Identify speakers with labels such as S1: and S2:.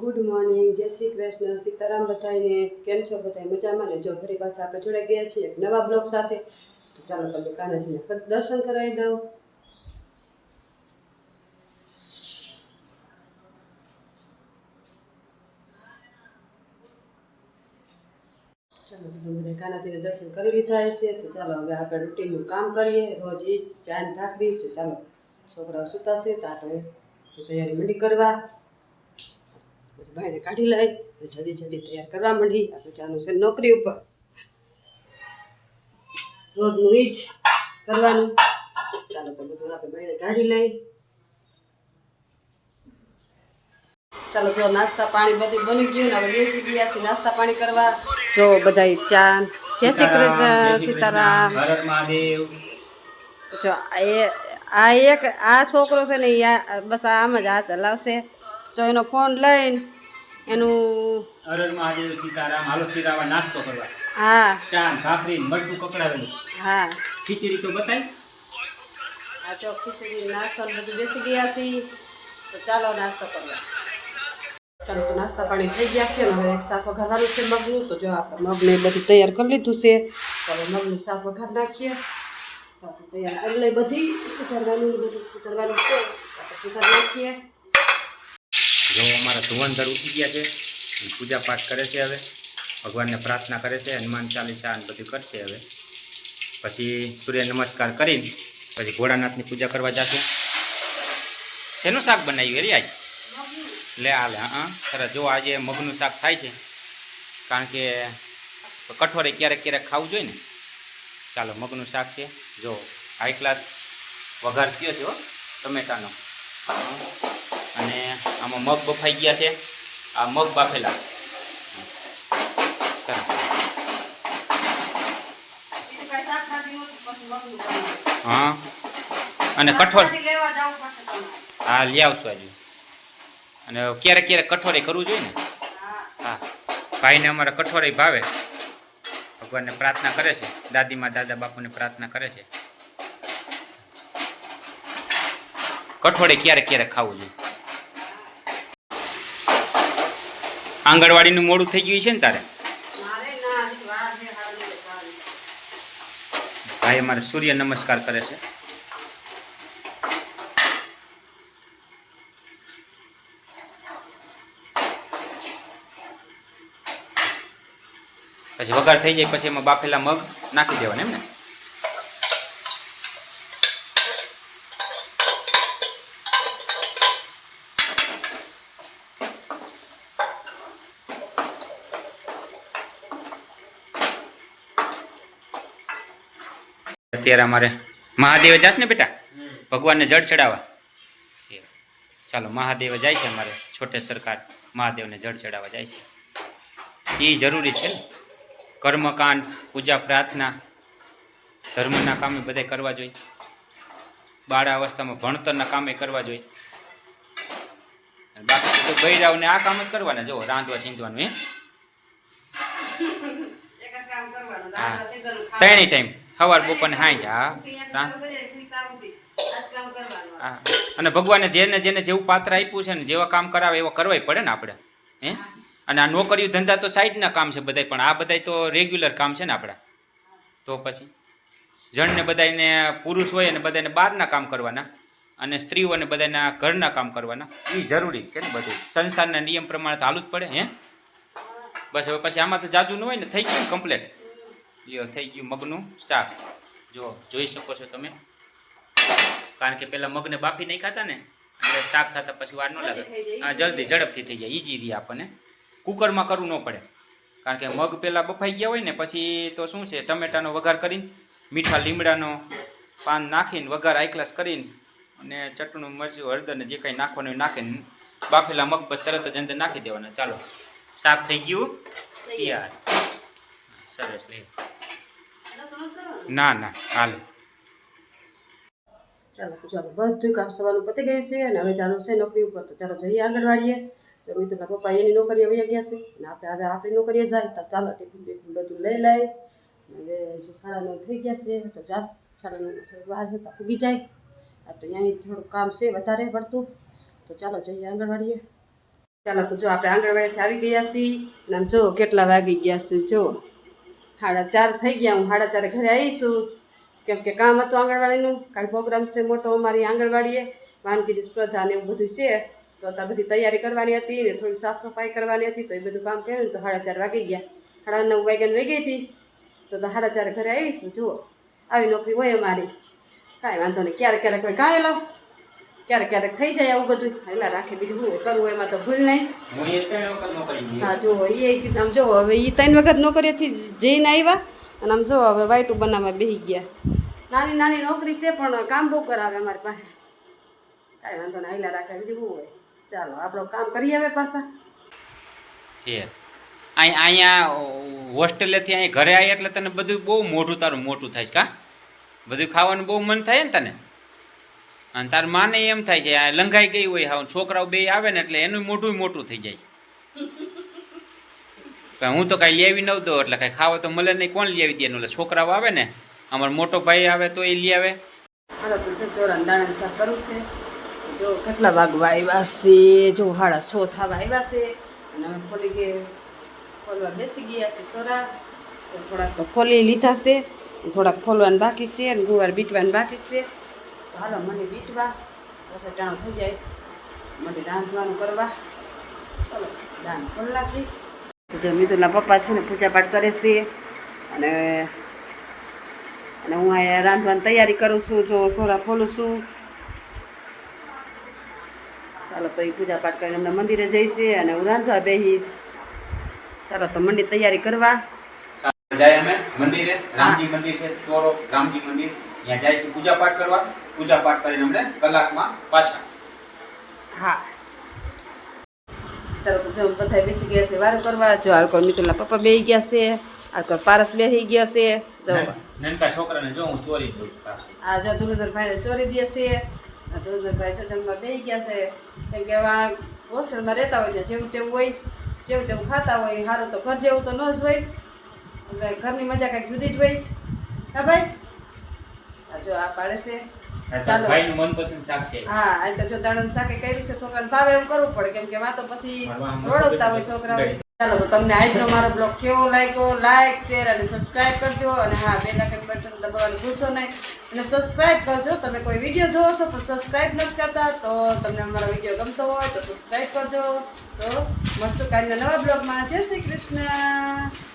S1: Good morning જય શ્રી કૃષ્ણ, સીતારામ બધાને કેમ છો બધા મજામાં ને? જો ફરી પાછા આપણે જોડે ગયા છીએ એક નવા બ્લોગ સાથે. તો ચાલો તમને કાનાજીને દર્શન કરાવી દઉં. ચાલો બધા કાનાજીને દર્શન કરી લીધા હશે. તો ચાલો, હવે આપણે રૂટીનનું કામ કરીએ. રોજ એ ચાન ભાખરી. તો ચાલો, છોકરાઓ સૂતા છે, તો આપણે તૈયારી મંડી કરવા. ભાઈને કાઢી લઈ જલ્દી જલ્દી તૈયાર કરવા માંડી. આપણે ચાલુ છે નોકરી ઉપર. રોજનું જ કરવાનું. ચાલો તો બધું આપણે ભાઈને કાઢી લઈ. ચાલો જો નાસ્તા પાણી બધું બની ગયું ને હવે બેસી ગયા છે નાસ્તા પાણી કરવા. જો બધા ચા. જય શ્રી કૃષ્ણ સીતારામ.
S2: હર હર
S1: જો એ આ એક આ છોકરો છે ને આ બસ આમ જ હાથ હલાવશે. જો એનો ફોન લઈને એનું
S2: હર મહાદેવ સીતારામ હાલો સીતારામ નાસ્તો કરવા.
S1: હા.
S2: ચા ભાખરી મરચું કકડાવેલું.
S1: હા.
S2: ખીચડી તો બતાય.
S1: આ તો ખીચડી નાસ્તો બધું બેસી ગયા છે તો ચાલો નાસ્તો કરવા. ચાલો તો નાસ્તા પાણી થઈ ગયા છે. હવે એક શાક વઘારવાનું છે મગનું. તો જો આપણે મગને બધું તૈયાર કરી લીધું છે. હવે મગનું શાક વઘાર નાખીએ. તૈયાર કરી લઈ બધી. સુધારવાનું બધું સુધારવાનું છે. સુધાર નાખીએ.
S2: ધુવંધર ઉઠી ગયા છે. પૂજાપાઠ પૂજા પાઠ કરે છે હવે. ભગવાનને પ્રાર્થના કરે છે, હનુમાન ચાલીસા અને બધું કરશે હવે. પછી સૂર્ય નમસ્કાર કરીને પછી ઘોડાનાથની પૂજા કરવા જશે. શેનું શાક બનાવ્યું એરી આજ? લે આ લે, હા સરસ. જો આજે મગનું શાક થાય છે, કારણ કે કઠોરે ક્યારેક ક્યારેક ખાવું જોઈએ ને. ચાલો, મગનું શાક છે. જો હાઈ ક્લાસ વઘાર થયો છે હો, ટમેટાનો. આમાં મગ બફાઈ ગયા છે. આ મગ બાફેલા. હા. અને કઠોળ. હા, લઈ આવશું હજુ અને ક્યારેક ક્યારેક કઠોરે કરવું જોઈએ ને? હા. ભાઈને અમારા કઠોરે ભાવે. ભગવાનને પ્રાર્થના કરે છે. દાદીમાં દાદા બાપુને પ્રાર્થના કરે છે. કઠોળે ક્યારેક ક્યારેક ખાવું જોઈએ. આંગણવાડીનું મોડું થઈ ગયું છે ને તારે? ભાઈ અમારે સૂર્ય નમસ્કાર કરે છે. પછી વઘાર થઈ જાય પછી એમાં બાફેલા મગ નાખી દેવાના એમ ને? અત્યારે અમારે મહાદેવ જાશ ને બેટા? ભગવાનને જળ ચડાવવા. ચાલો મહાદેવ જાય છે અમારે છોટે સરકાર મહાદેવને જળ ચડાવવા જાય છે. એ જરૂરી છે ને? કર્મકાંડ પૂજા પ્રાર્થના ધર્મના કામે બધે કરવા જોઈએ. બાળ અવસ્થામાં ભણતરના કામે કરવા જોઈએ. બાકી તો બૈરાવને આ કામ જ કરવાના. જો રાંધવા સીંધવાનું એ. ત્રણેય ટાઈમ સવાર બપોર હાઈ હા. રાંધ હા. અને ભગવાને જેને જેને જેવું પાત્ર આપ્યું છે ને જેવા કામ કરાવે એવા કરવાય પડે ને આપણે હે? અને આ નોકરીઓ ધંધા તો સાઈડના કામ છે બધાય પણ આ બધાય તો રેગ્યુલર કામ છે ને આપણા. તો પછી? જણને બધાને પુરુષ હોય અને બધાને બહારના કામ કરવાના અને સ્ત્રીઓને બધાના ઘરના કામ કરવાના. એ જરૂરી છે ને બધું. સંસારના નિયમ પ્રમાણે તો હાલું જ પડે હે? બસ હવે પછી આમાં તો જાજુ ન હોય ને થઈ ગયું કમ્પ્લેટ લ્યો થઈ ગયું મગનું શાક. જો જોઈ શકો છો તમે. કારણ કે પેલા મગને બાફી નહીં ખાતા ને એટલે શાક થતા પછી વાર ન લાગે. હા જલ્દી ઝડપથી થઈ જાય ઈજી રહી આપણને. કુકરમાં કરવું ન પડે. કારણ કે મગ પહેલાં બફાઈ ગયા હોય ને પછી તો શું છે ટમેટાનો વઘાર કરીને મીઠા લીમડાનો પાન નાખીને વઘાર આઈકલાસ કરીને અને ચટણું મરચું હળદર ને જે કાંઈ નાખવાનું નાખીને બાફેલા મગ પછી તરત જ અંદર નાખી દેવાના. ચાલો શાક થઈ ગયું. તૈયાર. સરસ લે ના ના, હાલ.
S1: ચાલો, તો ચાલો બધું કામ સવારનું પતી ગયું છે અને હવે ચાલુ છે નોકરી ઉપર. તો ચાલો જઈએ આંગણવાડીએ તો મિત્રના પપ્પા એની નોકરીએ આવી ગયા છે અને આપણે હવે આપણી નોકરીએ જાય. તો ચાલો, ટિફિન ટિફિન બધું લઈ લઈ. જો સાડા નવ થઈ ગયા છે, તો ચાલ સાડા નવ વાર છે પૂગી જાય. આ તો અહીં થોડું કામ છે, વધારે પડતું. તો ચાલો જઈએ આંગણવાડીએ ચાલો, તો જો આપણે આંગણવાડીથી આવી ગયા છીએ. અને જો કેટલા વાગી ગયા છે, જો. સાડા ચાર થઈ ગયા. હું સાડા ચારે ઘરે આવીશું કેમ કે કામ હતું આંગણવાડીનું. કાલ પ્રોગ્રામ છે મોટો અમારી આંગણવાડીએ. વાનગીની સ્પર્ધા ને એવું બધું છે. તો અત્યારે બધી તૈયારી કરવાની હતી ને થોડી સાફ સફાઈ કરવાની હતી. તો એ બધું કામ કર્યું ને તો સાડા ચાર વાગી ગયા. સાડા નવ વાગ્યાને વહી ગઈ હતી. તો સાડા ચારે ઘરે આવીશું. જુઓ. આવી નોકરી હોય અમારી. કાંઈ વાંધો નહીં. ક્યારેક ક્યારેક હોય કાંઈ લો ક્યારેક ક્યારેક થઈ જાય આવું બધું. એટલે રાખે બીજું હું કરવું એમાં તો ભૂલ નહીં.
S2: હું
S1: જો એ આમ જો હવે એ ત્રણ વખત નોકરીથી જઈને આવ્યા અને આમ જો હવે વાઈટું બનાવવા બેસી ગયા. નાની નાની નોકરી છે પણ કામ બહુ કરાવે અમારી પાસે. કાંઈ વાંધો નહીં હેલા રાખે બીજું શું હોય. ચાલો આપણો કામ કરી આવે પાછા.
S2: અહીંયા હોસ્ટેલેથી અહીં ઘરે આવી એટલે તને બધું બહુ મોટું તારું મોટું થાય છે કા? બધું ખાવાનું બહુ મન થાય ને તને? અને તાર માને એમ થાય છે, આ લંઘાઈ ગઈ હોય હા છોકરાઓ બે આવે ને એટલે એનું મોટું મોટું થઈ જાય છે. હું તો કાંઈ લેવી ન દઉં એટલે કાંઈ ખાવા તો મળે નહીં, કોણ લેવી દે? એટલે છોકરાઓ આવે ને, અમારો મોટો ભાઈ આવે તો એ લઈ આવે.
S1: જો કેટલા વાગવા આવ્યા છે? જો હાડા છો થવા આવ્યા છે. અને અમે ખોલી ગયે ખોલવા બેસી ગયા છે સોરા. થોડાક તો ખોલી લીધા છે, થોડાક ખોલવાનું બાકી છે અને ગુવાર બીટવાનું બાકી છે. તો હાલો મને બીટવા પછી ટાણું થઈ જાય. મને રાંધવાનું કરવા. ચાલો દાન ફોલ નાખી. તો જો મિતુલના પપ્પા છે ને પૂજા પાઠ કરે છે. અને અને હું અહીંયા રાંધવાની તૈયારી કરું છું જો સોરા ખોલું છું. ચાલો તો એ પૂજા પાઠ કરીને અમને મંદિરે જઈશે અને હું રાંધવા બેસીશ ચાલો તો મંદિર તૈયારી કરવા.
S2: જાય અમે મંદિરે. રામજી મંદિર છે ચોરો રામજી મંદિર. ત્યાં જાય છે પૂજા પાઠ કરવા. પૂજા પાઠ કરીને અમને કલાકમાં પાછા.
S1: હા. ચાલો જો બધા બેસી ગયા છે વારો કરવા. જો આલકોર મિતુલના પપ્પા બેસી ગયા છે આલકોર પારસ બેસી ગયા છે. જો.
S2: નાનકા છોકરાને જો હું ચોરી દઉં.
S1: આ જો ધુરંધરભાઈને ચોરી દે છે. આ ધુરંધરભાઈ તો જમવા બેસી ગયા છે. કેમ કે આ હોસ્ટેલમાં રહેતા હોય ને જેવું તેવું હોય જેવું તેવું ખાતા હોય સારું તો ઘર જેવું તો ન જ હોય. ઘરની મજા કંઈક જુદી જ હોય. હા ભાઈ? જો આ પાડે છે. ચાલો.
S2: ભાઈનું મનપસંદ શાક છે.
S1: હા આ તો જો દાણાનું શાકે કર્યું છે છોકરાને ભાવે એવું કરવું પડે કેમ કે વાં તો પછી રોડવતા હોય છોકરા ચાલો તો તમને આજનો મારો બ્લોગ કેવો લાગ્યો? લાઈક શેર અને સબસ્ક્રાઇબ કરજો. અને હા બે લાખ બટન દબાવવાનું ભૂલશો નહીં. અને સબસ્ક્રાઇબ કરજો. તમે કોઈ વીડિયો જોવો છો પણ સબસ્ક્રાઇબ નથી કરતા તો તમને અમારો વીડિયો ગમતો હોય તો સબસ્ક્રાઇબ કરજો. તો મસ્ત કાલના નવા બ્લોગમાં જય શ્રી કૃષ્ણ.